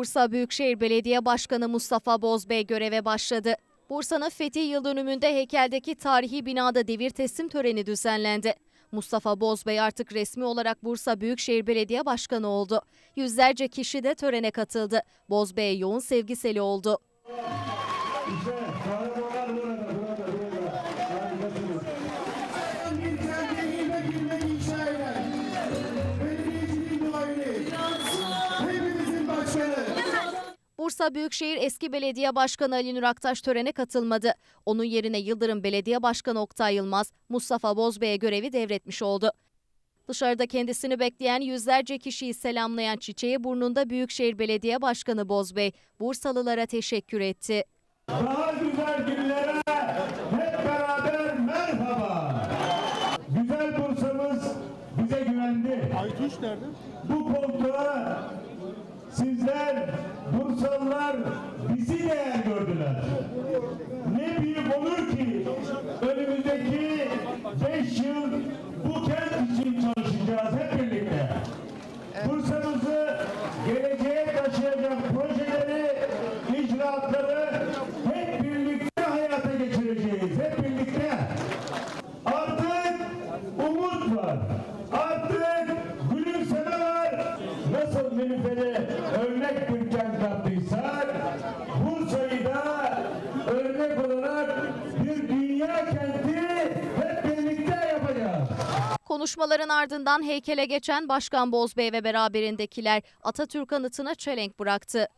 Bursa Büyükşehir Belediye Başkanı Mustafa Bozbey göreve başladı. Bursa'nın fethi yıl dönümünde heykeldeki tarihi binada devir teslim töreni düzenlendi. Mustafa Bozbey artık resmi olarak Bursa Büyükşehir Belediye Başkanı oldu. Yüzlerce kişi de törene katıldı. Bozbey yoğun sevgiseli oldu. Bursa Büyükşehir eski belediye başkanı Ali Nur Aktaş törene katılmadı. Onun yerine Yıldırım Belediye Başkanı Oktay Yılmaz, Mustafa Bozbey'e görevi devretmiş oldu. Dışarıda kendisini bekleyen yüzlerce kişiyi selamlayan çiçeği burnunda Büyükşehir Belediye Başkanı Bozbey, Bursalılara teşekkür etti. Daha güzel günlere hep beraber merhaba. Güzel Bursa'mız bize güvendi. Aytuş nerede? Bu koltuğa sizler Bursalılar bizi değer gördüler. Ne büyük olur ki önümüzdeki 5 yıl bu kent için çalışacağız hep birlikte. Bursa'mızı geleceğe taşıyacak projeleri, icraatları hep birlikte hayata geçireceğiz. Hep birlikte. Artık umut var. Artık gülümseme var. Nilüfer'e örnek bir kent yaptıysak Bursa'yı da örnek olarak bir dünya kenti hep birlikte yapacağız. Konuşmaların ardından heykele geçen Başkan Bozbey ve beraberindekiler Atatürk anıtına çelenk bıraktı.